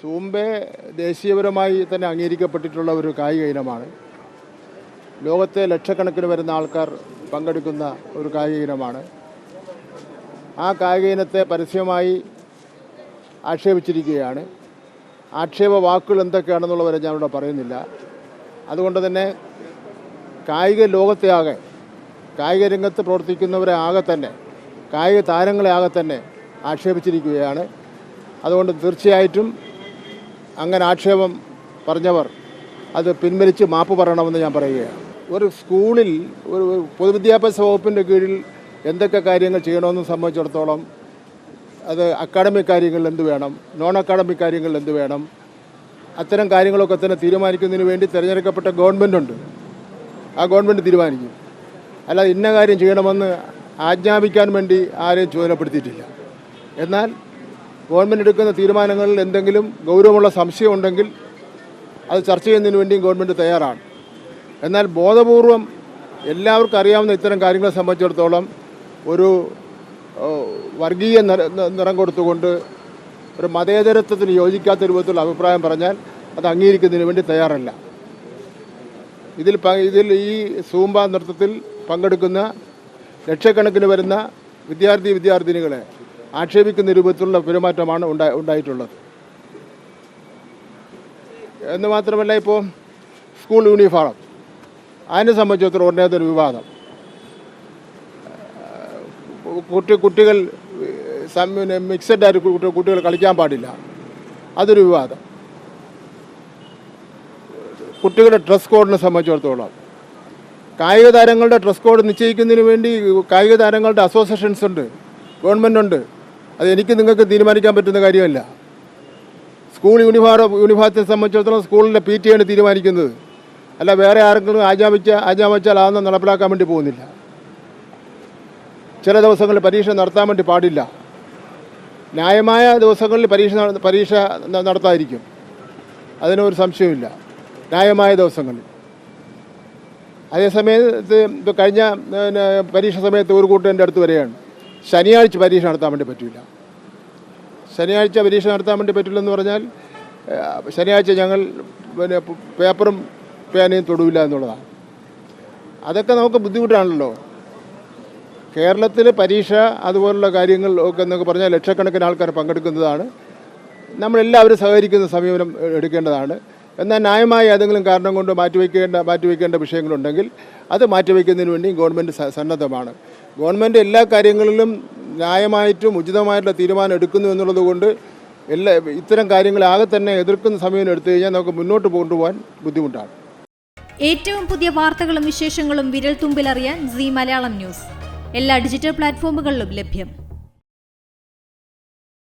സൂംബെ ദേശീയപരമായി തന്നെ അംഗീകരിക്കപ്പെട്ടിട്ടുള്ള ഒരു കായിക ഇനമാണ്. ലോകത്തെ ലക്ഷക്കണക്കിന് വരുന്ന ആൾക്കാർ പങ്കെടുക്കുന്ന ഒരു കായിക ഇനമാണ്. ആ കായിക ഇനത്തെ പരസ്യമായി ആക്ഷേപിച്ചിരിക്കുകയാണ്. ആക്ഷേപ വാക്കുകൾ എന്തൊക്കെയാണെന്നുള്ളവരെ ഞാൻ ഇവിടെ പറയുന്നില്ല. അതുകൊണ്ട് തന്നെ കായിക ലോകത്തെ ആകെ കായിക രംഗത്ത് പ്രവർത്തിക്കുന്നവരെ ആകെ തന്നെ കായിക താരങ്ങളെ ആകെ തന്നെ ആക്ഷേപിച്ചിരിക്കുകയാണ്. അതുകൊണ്ട് തീർച്ചയായിട്ടും അങ്ങനെ ആക്ഷേപം പറഞ്ഞവർ അത് പിൻവലിച്ച് മാപ്പ് പറയണമെന്ന് ഞാൻ പറയുകയാണ്. ഒരു സ്കൂളിൽ ഒരു പൊതുവിദ്യാഭ്യാസ വകുപ്പിന്റെ കീഴിൽ എന്തൊക്കെ കാര്യങ്ങൾ ചെയ്യണമെന്ന് സംബന്ധിച്ചിടത്തോളം അത് അക്കാഡമിക് കാര്യങ്ങളിൽ എന്ത് വേണം നോൺ അക്കാഡമിക് കാര്യങ്ങളിൽ എന്ത് വേണം അത്തരം കാര്യങ്ങളൊക്കെ തന്നെ തീരുമാനിക്കുന്നതിന് വേണ്ടി തിരഞ്ഞെടുക്കപ്പെട്ട ഗവൺമെന്റുണ്ട്. ആ ഗവൺമെന്റ് തീരുമാനിക്കും അല്ലാതെ ഇന്ന കാര്യം ചെയ്യണമെന്ന് ആജ്ഞാപിക്കാൻ വേണ്ടി ആരെയും ചുമതലപ്പെടുത്തിയിട്ടില്ല. എന്നാൽ ഗവൺമെന്റ് എടുക്കുന്ന തീരുമാനങ്ങളിൽ എന്തെങ്കിലും ഗൗരവമുള്ള സംശയമുണ്ടെങ്കിൽ അത് ചർച്ച ചെയ്യുന്നതിന് വേണ്ടിയും ഗവൺമെന്റ് തയ്യാറാണ്. എന്നാൽ ബോധപൂർവം എല്ലാവർക്കും അറിയാവുന്ന ഇത്തരം കാര്യങ്ങളെ സംബന്ധിച്ചിടത്തോളം ഒരു വർഗീയ നിറ കൊടുത്തുകൊണ്ട് ഒരു മതേതരത്വത്തിന് യോജിക്കാത്ത രൂപത്തിലുള്ള അഭിപ്രായം പറഞ്ഞാൽ അത് അംഗീകരിക്കുന്നതിന് വേണ്ടി തയ്യാറല്ല. ഇതിൽ ഇതിൽ ഈ സൂമ്പ നൃത്തത്തിൽ പങ്കെടുക്കുന്ന ലക്ഷക്കണക്കിന് വരുന്ന വിദ്യാർത്ഥി വിദ്യാർത്ഥിനികളെ ആക്ഷേപിക്കുന്ന രൂപത്തിലുള്ള പെരുമാറ്റമാണ് ഉണ്ടായി ഉണ്ടായിട്ടുള്ളത്. എന്ന് മാത്രമല്ല ഇപ്പോൾ സ്കൂൾ യൂണിഫോം. അതിനെ സംബന്ധിച്ചിടത്തോളം ഉടനെ വിവാദം. കുട്ടി കുട്ടികൾ മിക്സഡ് ആയിട്ട് കുട്ടി- കുട്ടികൾ കളിക്കാൻ പാടില്ല. അതൊരു വിവാദം. കുട്ടികളുടെ ഡ്രസ് കോഡിനെ സംബന്ധിച്ചിടത്തോളം. കായിക താരങ്ങളുടെ ഡ്രസ് കോഡ് നിശ്ചയിക്കുന്നതിന് വേണ്ടി കായിക താരങ്ങളുടെ അസോസിയേഷൻസ് ഉണ്ട്. ഗവൺമെന്റ് ഉണ്ട്. അത് എനിക്ക് നിങ്ങൾക്ക് തീരുമാനിക്കാൻ പറ്റുന്ന കാര്യമല്ല. സ്കൂൾ യൂണിഫോം യൂണിഫോമത്തെ സംബന്ധിച്ചിടത്തോളം സ്കൂളിന്റെ പി ടി ആണ് തീരുമാനിക്കുന്നത്. അല്ല വേറെ ആരെങ്കിലും ആജ്ഞാപിച്ച ആജ്ഞാപിച്ചാൽ അതൊന്നും നടപ്പിലാക്കാൻ വേണ്ടി പോകുന്നില്ല. ചില ദിവസങ്ങളിൽ പരീക്ഷ നടത്താൻ വേണ്ടി പാടില്ല. ന്യായമായ ദിവസങ്ങളിൽ പരീക്ഷ പരീക്ഷ നടത്താതിരിക്കും. അതിനൊരു സംശയമില്ല ന്യായമായ ദിവസങ്ങളിൽ. അതേസമയത്ത് ഇപ്പോൾ കഴിഞ്ഞ പരീക്ഷ സമയത്ത് ഒരു കൂട്ടം എന്റെ അടുത്ത് വരികയാണ്. ശനിയാഴ്ച പരീക്ഷ നടത്താൻ വേണ്ടി പറ്റില്ല ശനിയാഴ്ച പരീക്ഷ നടത്താൻ വേണ്ടി പറ്റില്ലെന്ന് പറഞ്ഞാൽ ശനിയാഴ്ച ഞങ്ങൾ പിന്നെ പേപ്പറും പേനയും തൊടുവില്ല എന്നുള്ളതാണ്. അതൊക്കെ നമുക്ക് ബുദ്ധിമുട്ടാണല്ലോ. കേരളത്തിൽ പരീക്ഷ അതുപോലുള്ള കാര്യങ്ങൾ ഒക്കെ എന്നൊക്കെ പറഞ്ഞാൽ ലക്ഷക്കണക്കിന് ആൾക്കാർ പങ്കെടുക്കുന്നതാണ്. നമ്മളെല്ലാവരും സഹകരിക്കുന്ന സമീപനം എടുക്കേണ്ടതാണ്. എന്നാൽ ന്യായമായ ഏതെങ്കിലും കാരണം കൊണ്ട് മാറ്റിവെക്കേണ്ട മാറ്റിവെക്കേണ്ട വിഷയങ്ങളുണ്ടെങ്കിൽ അത് മാറ്റിവെക്കുന്നതിന് വേണ്ടി ഗവൺമെന്റ് സന്നദ്ധമാണ്. ഗവൺമെന്റ് എല്ലാ കാര്യങ്ങളിലും ന്യായമായിട്ടും ഉചിതമായിട്ടുള്ള തീരുമാനം എടുക്കുന്നു എന്നുള്ളത് കൊണ്ട് എല്ലാ ഇത്തരം കാര്യങ്ങളാകെ തന്നെ എതിർക്കുന്ന സമയം എടുത്തു കഴിഞ്ഞാൽ നമുക്ക് മുന്നോട്ട് കൊണ്ടുപോകാൻ ബുദ്ധിമുട്ടാണ്. ഏറ്റവും പുതിയ വാർത്തകളും വിശേഷങ്ങളും വിരൽ തുമ്പിലറിയാൻ സി മലയാളം ന്യൂസ്. എല്ലാ ഡിജിറ്റൽ പ്ലാറ്റ്ഫോമുകളിലും ലഭ്യം.